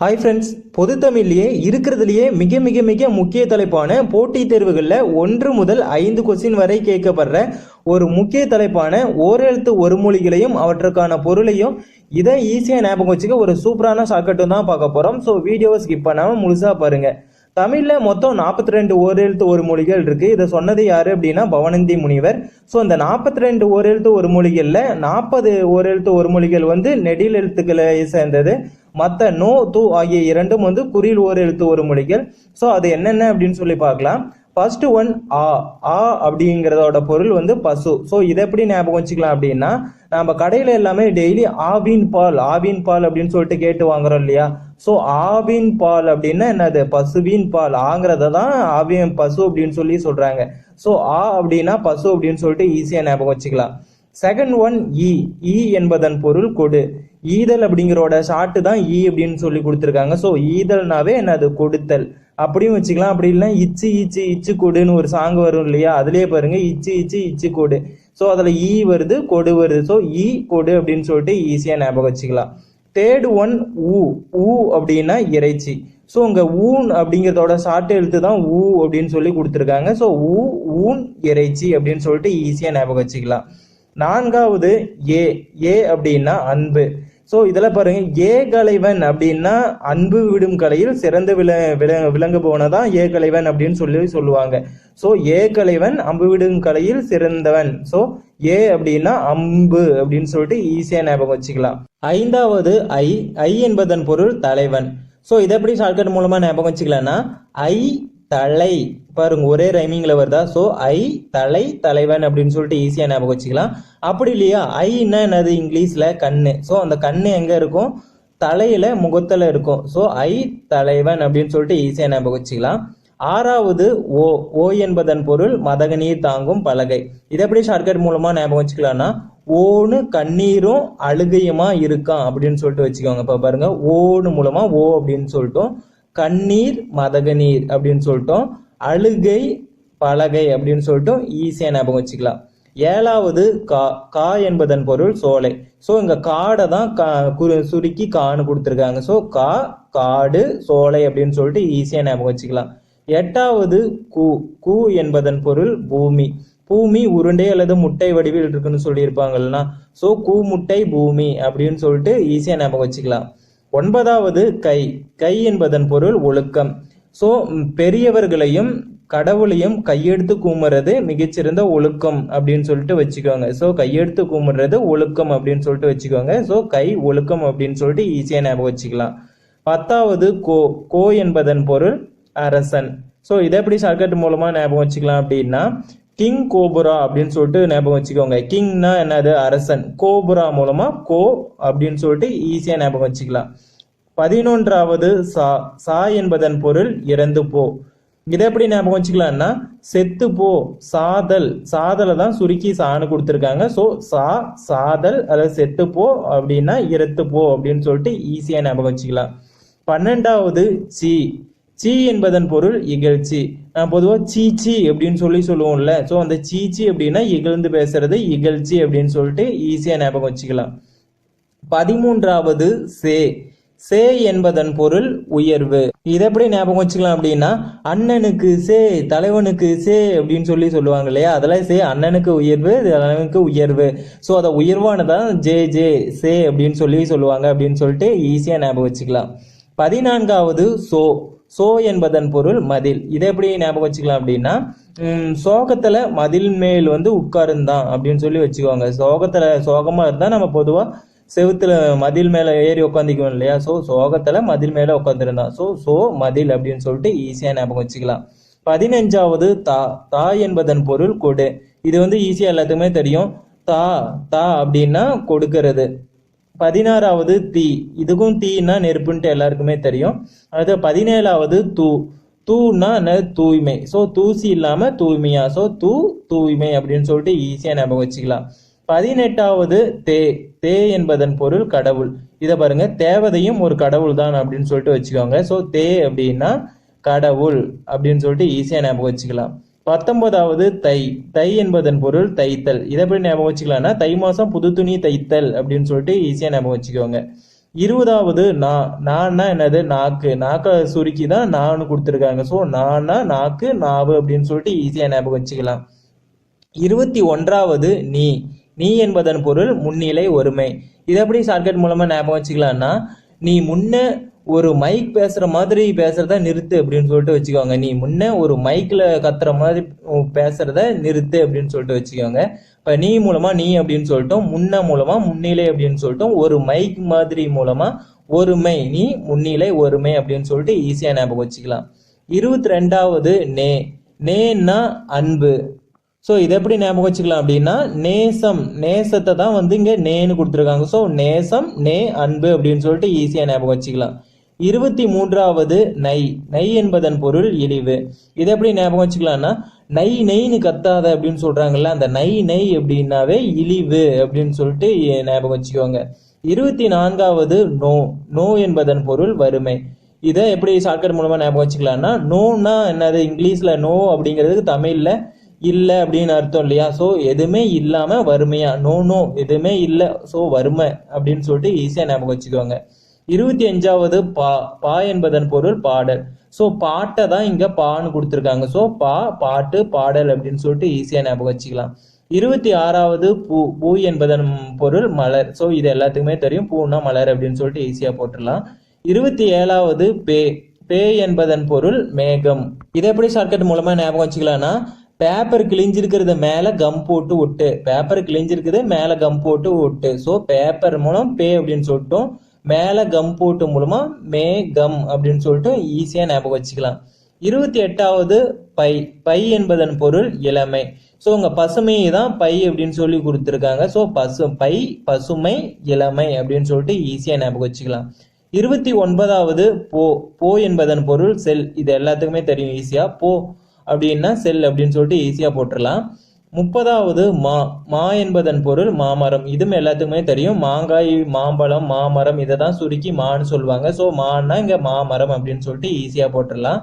Hi friends பொது தமிழ்லேயே இருக்கிறதுலையே மிக மிக மிக முக்கிய தலைப்பான போட்டித் தேர்வுகளில் ஒன்று முதல் ஐந்து கொஸ்டின் வரை கேட்கப்படுற ஒரு முக்கிய தலைப்பான ஓரெழுத்து ஒரு மொழிகளையும் அவற்றுக்கான பொருளையும் இதை ஈஸியாக ஞாபகம் வச்சுக்க ஒரு சூப்பரான ஷார்ட்கட்டும் தான் பார்க்க போகிறோம் ஸோ வீடியோவை ஸ்கிப் பண்ணாமல் முழுசாக பாருங்கள் தமிழில் மொத்தம் நாற்பத்தி ரெண்டு ஓரெழுத்து ஒரு மொழிகள் இருக்கு. இதை சொன்னது யாரு அப்படின்னா பவனந்தி முனிவர். ஸோ இந்த நாற்பத்தி ரெண்டு ஓரெழுத்து ஒரு மொழிகளில் நாற்பது ஓரெழுத்து ஒரு மொழிகள் வந்து நெடில் எழுத்துக்களை சேர்ந்தது. மற்ற நோ தூ ஆகிய இரண்டும் வந்து குறில் ஓர் எழுத்து ஒரு மொழிகள். ஸோ அது என்னென்ன அப்படின்னு சொல்லி பார்க்கலாம். ஃபர்ஸ்ட் ஒன் ஆ ஆ அப்படிங்கிறதோட பொருள் வந்து பசு. ஸோ இதை எப்படி ஞாபகம் வச்சுக்கலாம் அப்படின்னா நம்ம கடையில் எல்லாமே டெய்லி ஆவின் பால் ஆவின் பால் அப்படின்னு சொல்லிட்டு கேட்டு வாங்குறோம் இல்லையா? ஸோ ஆவின் பால் அப்படின்னா என்னது? பசுவின் பால். ஆங்கிறத தான் ஆவின் பசு அப்படின்னு சொல்லி சொல்றாங்க. ஸோ ஆ அப்படின்னா பசு அப்படின்னு சொல்லிட்டு ஈஸியாக ஞாபகம் வச்சுக்கலாம். செகண்ட் ஒன் இ இ என்பதன் பொருள் கொடு. ஈதல் அப்படிங்கிறோட ஷார்ட்டு தான் ஈ அப்படின்னு சொல்லி கொடுத்துருக்காங்க. ஸோ ஈதல்னாவே என்னது? கொடுத்தல். அப்படியும் வச்சுக்கலாம். அப்படி இல்லைனா இச்சு இச்சு இச்சு கொடுன்னு ஒரு சாங் வரும் இல்லையா? அதுலயே பாருங்க. இச்சு இச்சு இச்சு கொடு. ஸோ அதில் ஈ வருது கொடு வருது. ஸோ ஈ கொடு அப்படின்னு சொல்லிட்டு ஈஸியாக ஞாபகம் வச்சுக்கலாம். தேர்ட் ஒன் ஊ ஊ அப்படின்னா இறைச்சி. ஸோ இங்கே ஊன் அப்படிங்கிறதோட ஷார்ட் எழுத்து தான் ஊ அப்படின்னு சொல்லி கொடுத்துருக்காங்க. ஸோ ஊ ஊன் இறைச்சி அப்படின்னு சொல்லிட்டு ஈஸியாக ஞாபகம் வச்சுக்கலாம். நான்காவது ஏ ஏ அப்படின்னா அன்பு. ஸோ இதில் பாருங்க. ஏ கலைவன் அப்படின்னா அன்பு விடும் கலையில் சிறந்து விள விள விளங்க தான் ஏ கலைவன் அப்படின்னு சொல்லி சொல்லுவாங்க. ஸோ ஏ கலைவன் அம்பு விடும் கலையில் சிறந்தவன். ஸோ ஏ அப்படின்னா அம்பு அப்படின்னு சொல்லிட்டு ஈஸியாக ஞாபகம் வச்சுக்கலாம். ஐந்தாவது ஐ ஐ என்பதன் பொருள் தலைவன். ஸோ இதை எப்படி ஷார்ட்கட் மூலமாக ஞாபகம் வச்சுக்கலாம்னா ஐ தலை. பாருங்க ஒரே ரைமிங்ல வருதா? ஸோ ஐ தலை தலைவன் அப்படின்னு சொல்லிட்டு ஈஸியாக ஞாபகம் வச்சுக்கலாம். அப்படி இல்லையா? ஐன்னா என்னது? இங்கிலீஷ்ல கண்ணு. ஸோ அந்த கண்ணு எங்க இருக்கும்? தலையில முகத்துல இருக்கும். ஸோ ஐ தலைவன் அப்படின்னு சொல்லிட்டு ஈஸியாக ஞாபகம் வச்சுக்கலாம். ஆறாவது ஓ. ஓ என்பதன் பொருள் மதகநீர் தாங்கும் பலகை. இதை எப்படி ஷார்ட்கட் மூலமா ஞாபகம் வச்சுக்கலாம்னா ஓன்னு கண்ணீரும் அழுகையுமா இருக்கான் அப்படின்னு சொல்லிட்டு வச்சுக்கோங்க. இப்போ பாருங்க ஓன்னு மூலமா ஓ அப்படின்னு சொல்லிட்டோம். கண்ணீர் மதக நீர் அப்படின்னு சொல்லிட்டோம். அழுகை பலகை அப்படின்னு சொல்லிட்டு ஈஸியாக ஞாபகம் வச்சுக்கலாம். ஏழாவது கா கா என்பதன் பொருள் சோலை. ஸோ இங்கே காடை தான் கா சுருக்கி கான்னு கொடுத்துருக்காங்க. ஸோ கா காடு சோலை அப்படின்னு சொல்லிட்டு ஈஸியாக ஞாபகம் வச்சுக்கலாம். எட்டாவது கூ கூ என்பதன் பொருள் பூமி. பூமி உருண்டை அல்லது முட்டை வடிவில் இருக்குன்னு சொல்லியிருப்பாங்கல்னா ஸோ கூ முட்டை பூமி அப்படின்னு சொல்லிட்டு ஈஸியாக ஞாபகம் வச்சுக்கலாம். ஒன்பதாவது கை. கை என்பதன் பொருள் ஒழுக்கம். ஸோ பெரியவர்களையும் கடவுளையும் கையெடுத்து கூமுறது மிகச்சிறந்த ஒழுக்கம் அப்படின்னு சொல்லிட்டு வச்சுக்கோங்க. ஸோ கையெடுத்து கூமுறது ஒழுக்கம் அப்படின்னு சொல்லிட்டு வச்சுக்கோங்க. ஸோ கை ஒழுக்கம் அப்படின்னு சொல்லிட்டு ஈஸியாக ஞாபகம் வச்சுக்கலாம். பத்தாவது கோ. கோ என்பதன் பொருள் அரசன். ஸோ இதை எப்படி ஷார்ட்கட் மூலமாக ஞாபகம் வச்சுக்கலாம் அப்படின்னா கிங் கோபுரா அப்படின்னு சொல்லிட்டு ஞாபகம் வச்சுக்கோங்க. கிங்னா என்னது? அரசன். கோபுரா மூலமா கோ அப்படின்னு சொல்லிட்டு ஈஸியா ஞாபகம் வச்சுக்கலாம். பதினொன்றாவது சா சா என்பதன் பொருள் இறந்து போ. இதை எப்படி ஞாபகம் வச்சுக்கலாம்னா செத்து போ. சாதல். சாதலை தான் சுருக்கி சான்னு கொடுத்துருக்காங்க. ஸோ சா சாதல் அல்லது செத்து போ அப்படின்னா இறத்து போ அப்படின்னு சொல்லிட்டு ஈஸியா ஞாபகம் வச்சுக்கலாம். பன்னெண்டாவது சி. சி என்பதன் பொருள் இகழ்ச்சி. நான் பொதுவாக சீச்சி அப்படின்னு சொல்லி சொல்லுவோம்ல. ஸோ அந்த சீச்சி அப்படின்னா இகழ்ந்து பேசுறது இகழ்ச்சி அப்படின்னு சொல்லிட்டு ஈஸியாக ஞாபகம் வச்சுக்கலாம். பதிமூன்றாவது சே. சே என்பதன் பொருள் உயர்வு. இதை எப்படி ஞாபகம் வச்சுக்கலாம் அப்படின்னா அண்ணனுக்கு சே தலைவனுக்கு சே அப்படின்னு சொல்லி சொல்லுவாங்க இல்லையா? அதெல்லாம் சே அண்ணனுக்கு உயர்வு தலைவனுக்கு உயர்வு. ஸோ அதை உயர்வானதான் ஜே ஜே சே அப்படின்னு சொல்லி சொல்லுவாங்க அப்படின்னு சொல்லிட்டு ஈஸியாக ஞாபகம் வச்சுக்கலாம். பதினான்காவது சோ. சோ என்பதன் பொருள் மதில். இதை எப்படி ஞாபகம் வச்சுக்கலாம் அப்படின்னா சோகத்துல மதில் மேல் வந்து உட்காருந்தான் அப்படின்னு சொல்லி வச்சுக்கோங்க. சோகத்துல சோகமா இருந்தா நம்ம பொதுவா செவுத்துல மதில் மேல ஏறி உட்காந்துக்குவோம் இல்லையா? ஸோ சோகத்துல மதில் மேல உட்காந்துருந்தான் ஸோ சோ மதில் அப்படின்னு சொல்லிட்டு ஈஸியா ஞாபகம் வச்சுக்கலாம். பதினஞ்சாவது தா தா என்பதன் பொருள் கொடு. இது வந்து ஈஸியா எல்லாத்துக்குமே தெரியும். தா தா அப்படின்னா கொடுக்கறது. பதினாறாவது தீ. இதுக்கும் தீனா நெருப்புன்ட்டு எல்லாருக்குமே தெரியும். அது பதினேழாவது தூ. தூன்னா தூய்மை. ஸோ தூசி இல்லாம தூய்மையா? ஸோ தூ தூய்மை அப்படின்னு சொல்லிட்டு ஈஸியா ஞாபகம் வச்சுக்கலாம். பதினெட்டாவது தே. தே என்பதன் பொருள் கடவுள். இதை பாருங்க. தேவதையும் ஒரு கடவுள் தான் அப்படின்னு சொல்லிட்டு வச்சுக்கோங்க. ஸோ தே அப்படின்னா கடவுள் அப்படின்னு சொல்லிட்டு ஈஸியா ஞாபகம் வச்சுக்கலாம். பத்தொன்பதாவது தை. தை என்பதன் பொருள் தைத்தல். இதை எப்படி ஞாபகம் வச்சுக்கலாம்னா தை மாசம் புது துணி தைத்தல் அப்படின்னு சொல்லிட்டு ஈஸியா ஞாபகம் வச்சுக்கோங்க. இருபதாவது நா நான்னா என்னது? நாக்கு. நாக்கை சுருக்கி தான் நான்னு கொடுத்துருக்காங்க. ஸோ நானா நாக்கு நாவு அப்படின்னு சொல்லிட்டு ஈஸியாக ஞாபகம் வச்சுக்கலாம். இருபத்தி ஒன்றாவது நீ. நீ என்பதன் பொருள் முன்னிலை ஒருமை. இதை எப்படி ஷார்ட்கட் மூலமா ஞாபகம் வச்சுக்கலாம்னா நீ முன்ன ஒரு மைக் பேசுற மாதிரி பேசுறத நிறுத்து அப்படின்னு சொல்லிட்டு வச்சுக்கோங்க. நீ முன்ன ஒரு மைக்ல கத்துற மாதிரி பேசுறத நிறுத்து அப்படின்னு சொல்லிட்டு வச்சுக்கோங்க. இப்ப நீ மூலமா நீ அப்படின்னு சொல்லிட்டோம் முன்ன மூலமா முன்னிலை அப்படின்னு சொல்லிட்டோம் ஒரு மைக் மாதிரி மூலமா ஒருமை நீ முன்னிலை ஒருமை அப்படின்னு சொல்லிட்டு ஈஸியா ஞாபகம் வச்சுக்கலாம். இருபத்தி ரெண்டாவது நே நேன்னா அன்பு. ஸோ இதை எப்படி ஞாபகம் வச்சுக்கலாம் அப்படின்னா நேசம் நேசத்தை தான் வந்து இங்கே நேன்னு கொடுத்துருக்காங்க. ஸோ நேசம் நே அன்பு அப்படின்னு சொல்லிட்டு ஈஸியாக ஞாபகம் வச்சுக்கலாம். இருபத்தி மூன்றாவது நை நை என்பதன் பொருள் இழிவு. இதை எப்படி ஞாபகம் வச்சுக்கலாம்னா நை நெய்னு கத்தாத அப்படின்னு சொல்றாங்கல்ல அந்த நை நை அப்படின்னாவே இழிவு அப்படின்னு சொல்லிட்டு ஞாபகம் வச்சுக்கோங்க. இருபத்தி நான்காவது நோ. நோ என்பதன் பொருள் வறுமை. இதை எப்படி ஷார்ட்கட் மூலமா ஞாபகம் வச்சுக்கலாம்னா நோன்னா என்னது? இங்கிலீஷ்ல நோ அப்படிங்கிறதுக்கு தமிழ்ல இல்லை அப்படின்னு அர்த்தம் இல்லையா? ஸோ எதுவுமே இல்லாமல் வறுமையா நோ நோ எதுவுமே இல்லை. ஸோ வறுமை அப்படின்னு சொல்லிட்டு ஈஸியாக ஞாபகம் வச்சுக்கோங்க. இருபத்தி அஞ்சாவது பா பா என்பதன் பொருள் பாடல். ஸோ பாட்டை தான் இங்கே பான்னு கொடுத்துருக்காங்க. ஸோ பா பாட்டு பாடல் அப்படின்னு சொல்லிட்டு ஈஸியாக ஞாபகம் வச்சுக்கலாம். இருபத்தி ஆறாவது பூ பூ என்பதன் பொருள் மலர். ஸோ இது எல்லாத்துக்குமே தெரியும். பூனா மலர் அப்படின்னு சொல்லிட்டு ஈஸியாக போட்டுடலாம். இருபத்தி ஏழாவது பே பே என்பதன் பொருள் மேகம். இதை எப்படி ஷார்ட்கட் மூலமாக ஞாபகம் வச்சுக்கலாம்னா பேப்பர் கிழிஞ்சிருக்கிறத மேலே கம் போட்டு ஒட்டு. பேப்பர் கிழிஞ்சிருக்குது மேலே கம் போட்டு ஒட்டு. ஸோ பேப்பர் மூலம் பே அப்படின்னு சொல்லிட்டோம். மேல கம் போட்டு மூலமா மே கம் அப்படின்னு சொல்லிட்டு ஈஸியா ஞாபகம் வச்சுக்கலாம். இருபத்தி எட்டாவது பை. பை என்பதன் பொருள் இளமை. ஸோ உங்க பசுமையை தான் பை அப்படின்னு சொல்லி கொடுத்துருக்காங்க. ஸோ பசு பை பசுமை இளமை அப்படின்னு சொல்லிட்டு ஈஸியா ஞாபகம் வச்சுக்கலாம். இருபத்தி ஒன்பதாவது போ. போ என்பதன் பொருள் செல். இது எல்லாத்துக்குமே தெரியும் ஈஸியா போ அப்படின்னா செல் அப்படின்னு சொல்லிட்டு ஈஸியா போட்டுடலாம். முப்பதாவது மா மா என்பதன் பொருள் மாமரம். இதுவும் எல்லாத்துக்குமே தெரியும். மாங்காய் மாம்பழம் மாமரம் இதை தான் சுருக்கி மான்னு சொல்லுவாங்க. ஸோ மான்னா இங்கே மாமரம் அப்படின்னு சொல்லிட்டு ஈஸியாக போட்டுடலாம்.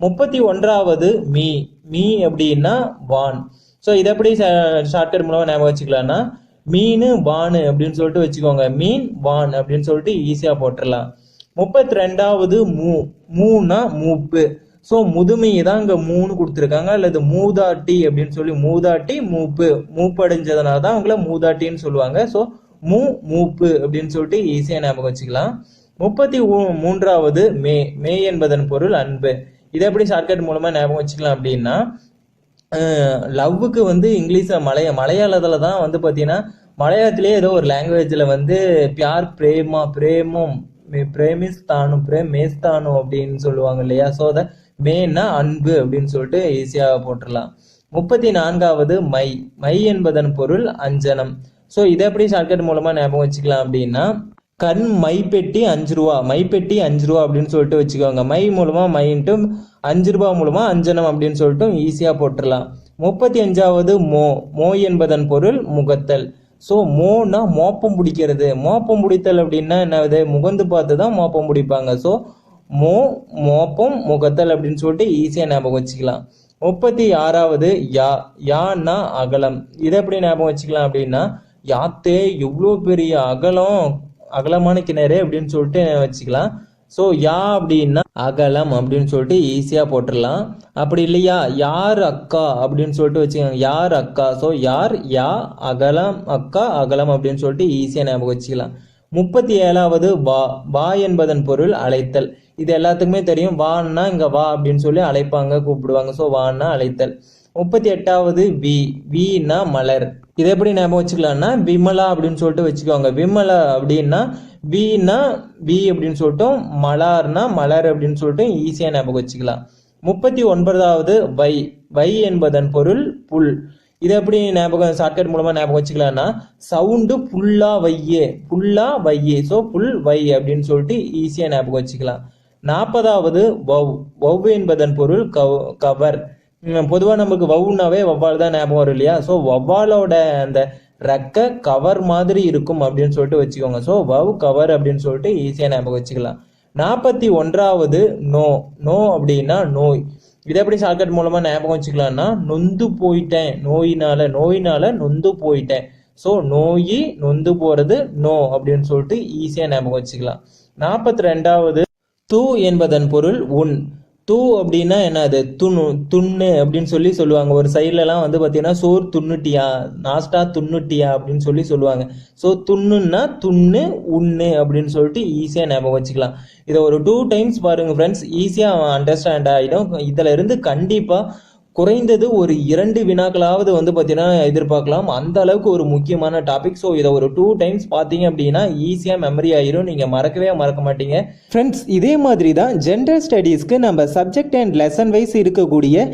முப்பத்தி ஒன்றாவது மீ. மீ அப்படின்னா வான். ஸோ இதை எப்படி ஷார்ட்கட் மூலமாக ஞாபகம் வச்சுக்கலாம்னா மீன் வானு அப்படின்னு சொல்லிட்டு வச்சுக்கோங்க. மீன் வான் அப்படின்னு சொல்லிட்டு ஈஸியாக போட்டுடலாம். முப்பத்தி ரெண்டாவது மூ. மூனா மூப்பு. ஸோ முதுமையை தான் இங்கே மூணு கொடுத்துருக்காங்க. அல்லது மூதாட்டி அப்படின்னு சொல்லி மூதாட்டி மூப்பு. மூப்படைஞ்சதுனால தான் அவங்கள மூதாட்டின்னு சொல்லுவாங்க. ஸோ மூ மூப்பு அப்படின்னு சொல்லிட்டு ஈஸியாக ஞாபகம் வச்சுக்கலாம். முப்பத்தி மூன்றாவது மே. மே என்பதன் பொருள் அன்பு. இதை எப்படி ஷார்ட்கட் மூலமாக ஞாபகம் வச்சுக்கலாம் அப்படின்னா லவ்வுக்கு வந்து இங்கிலீஷில் மலைய மலையாளத்தில் தான் வந்து பார்த்தீங்கன்னா மலையாளத்திலே ஏதோ ஒரு லாங்குவேஜில் வந்து பியார் பிரேமா பிரேமம் மே- பிரேமிஸ்தானும் பிரேமேஸ்தானும் அப்படின்னு சொல்லுவாங்க இல்லையா? ஸோ அதை மேன்னா அன்பு அப்படின்னு சொல்லிட்டு ஈஸியாக போட்டுடலாம். முப்பத்தி நான்காவது மை. மை என்பதன் பொருள் அஞ்சனம். ஸோ இதை எப்படி ஷார்ட்கட் மூலமாக ஞாபகம் வச்சுக்கலாம் அப்படின்னா கண் மைப்பெட்டி அஞ்சு ரூபா. மைப்பெட்டி அஞ்சு ரூபா அப்படின்னு சொல்லிட்டு வச்சுக்கோங்க. மை மூலமாக மைன்ட்டும் அஞ்சு ரூபா மூலமாக அஞ்சனம் அப்படின்னு சொல்லிட்டு ஈஸியாக போட்டுடலாம். முப்பத்தி அஞ்சாவது மோ. மோ என்பதன் பொருள் முகத்தல். ஸோ மோனா மோப்பம் பிடிக்கிறது. மோப்பம் பிடித்தல் அப்படின்னா என்னது? முகந்து பார்த்து தான் மோப்பம் பிடிப்பாங்க. ஸோ மோ மோப்பம் முகத்தல் அப்படின்னு சொல்லிட்டு ஈஸியாக ஞாபகம் வச்சுக்கலாம். முப்பத்தி ஆறாவது யா யான்னா அகலம். இதை எப்படி ஞாபகம் வச்சுக்கலாம் அப்படின்னா யாத்தே எவ்வளோ பெரிய அகலம் அகலமான கிணறு அப்படின்னு சொல்லிட்டு வச்சுக்கலாம். ஸோ யா அப்படின்னா அகலம் அப்படின்னு சொல்லிட்டு ஈஸியாக போட்டுடலாம். அப்படி இல்லையா? யார் அக்கா அப்படின்னு சொல்லிட்டு வச்சுக்கோங்க. யார் அக்கா? ஸோ யார்? யா அகலம் அக்கா அகலம் அப்படின்னு சொல்லிட்டு ஈஸியாக ஞாபகம் வச்சுக்கலாம். முப்பத்தி ஏழாவது வா வா என்பதன் பொருள் அழைத்தல். இது எல்லாத்துக்குமே தெரியும். வான்னா இங்க வா அப்படின்னு சொல்லி அழைப்பாங்க கூப்பிடுவாங்க. ஸோ வான்னா அழைத்தல். முப்பத்தி எட்டாவது வி. வீனா மலர். இதை எப்படி ஞாபகம் வச்சுக்கலாம்னா விமலா அப்படின்னு சொல்லிட்டு வச்சுக்கோங்க. விமலா அப்படின்னா வீனா வி அப்படின்னு சொல்லிட்டும் மலார்னா மலர் அப்படின்னு சொல்லிட்டு ஈஸியா ஞாபகம் வச்சுக்கலாம். முப்பத்தி ஒன்பதாவது வை. வை என்பதன் பொருள் புல். இதை எப்படி ஞாபகம் ஷார்ட்கட் மூலமா ஞாபகம் வச்சுக்கலாம்னா சவுண்டு புல்லா வையே. புல்லா வையே. ஸோ புல் வை அப்படின்னு சொல்லிட்டு ஈஸியா ஞாபகம் வச்சுக்கலாம். நாற்பதாவது வவ் வவ் என்பதன் பொருள் கவ் கவர். பொதுவாக நமக்கு வவ்வுனாவே வவ்வால் தான் ஞாபகம் வரும் இல்லையா? ஸோ வவ்வாலோட அந்த ரெக்க கவர் மாதிரி இருக்கும் அப்படின்னு சொல்லிட்டு வச்சுக்கோங்க. ஸோ வவ் கவர் அப்படின்னு சொல்லிட்டு ஈஸியாக ஞாபகம் வச்சுக்கலாம். நாற்பத்தி ஒன்றாவது நோ. நோ அப்படின்னா நோய். இதை எப்படி ஷார்ட்கட் மூலமாக ஞாபகம் வச்சுக்கலாம்னா நொந்து போயிட்டேன். நோயினால நோயினால நொந்து போயிட்டேன். ஸோ நோயி நொந்து போகிறது நோ அப்படின்னு சொல்லிட்டு ஈஸியாக ஞாபகம் வச்சுக்கலாம். நாற்பத்தி ரெண்டாவது தூ என்பதன் பொருள் உன். தூ அப்படின்னா என்னது? துணு துண்ணு அப்படின்னு சொல்லி சொல்லுவாங்க. ஒரு சைட்லலாம் வந்து பார்த்தீங்கன்னா சோறு துண்ணுட்டியா நாஸ்டா துண்ணுட்டியா அப்படின்னு சொல்லி சொல்லுவாங்க. ஸோ துண்ணுன்னா துண்ணு உண்ணு அப்படின்னு சொல்லிட்டு ஈஸியாக ஞாபகம் வச்சுக்கலாம். இதை ஒரு டூ டைம்ஸ் பாருங்க ஃப்ரெண்ட்ஸ் ஈஸியாக அண்டர்ஸ்டாண்ட் ஆகிடும் இதில் இருந்து கண்டிப்பாக குறைந்தது ஒரு இரண்டு வினாக்களாவது வந்து பார்த்தீங்கன்னா எதிர்பார்க்கலாம். அந்த அளவுக்கு ஒரு முக்கியமான டாபிக் ஸோ இதை ஒரு டூ டைம்ஸ் பார்த்தீங்க அப்படின்னா ஈஸியாக மெமரி ஆயிரும். நீங்கள் மறக்கவே மறக்க மாட்டீங்க. ஃப்ரெண்ட்ஸ் இதே மாதிரி தான் ஜென்ரல் ஸ்டடீஸ்க்கு நம்ம சப்ஜெக்ட் அண்ட் லெசன் வைஸ் இருக்கக்கூடிய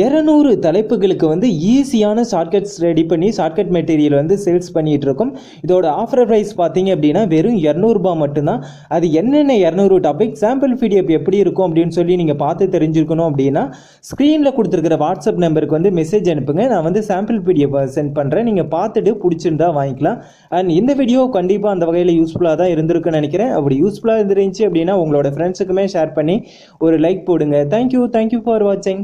இரநூறு தலைப்புகளுக்கு வந்து ஈஸியான ஷார்ட்கட்ஸ் ரெடி பண்ணி ஷார்ட்கட் மெட்டீரியல் வந்து சேல்ஸ் பண்ணிகிட்டு இருக்கோம் இதோட ஆஃபர் ப்ரைஸ் பார்த்தீங்க அப்படின்னா வெறும் இரநூறுபா மட்டும்தான். அது என்னென்ன இரநூறு டாபிக் சாம்பிள் பிடிஎஃப் எப்படி இருக்கும் அப்படின்னு சொல்லி நீங்கள் பார்த்து தெரிஞ்சுக்கணும் அப்படின்னா ஸ்க்ரீனில் கொடுத்துருக்கிற வாட்ஸ்அப் நம்பருக்கு வந்து மெசேஜ் அனுப்புங்க. நான் வந்து சாம்பிள் பிடிஎஃப் சென்ட் பண்ணுறேன் நீங்கள் பார்த்துட்டு பிடிச்சிருந்தா வாங்கிக்கலாம். அண்ட் இந்த வீடியோ கண்டிப்பாக அந்த வகையில் யூஸ்ஃபுல்லாக தான் இருந்திருக்குன்னு நினைக்கிறேன். அப்படி யூஸ்ஃபுல்லாக இருந்துருந்துச்சு அப்படின்னா உங்களோட ஃப்ரெண்ட்ஸுக்குமே ஷேர் பண்ணி ஒரு லைக் போடுங்க. தேங்க்யூ தேங்க்யூ ஃபார் வாட்சிங்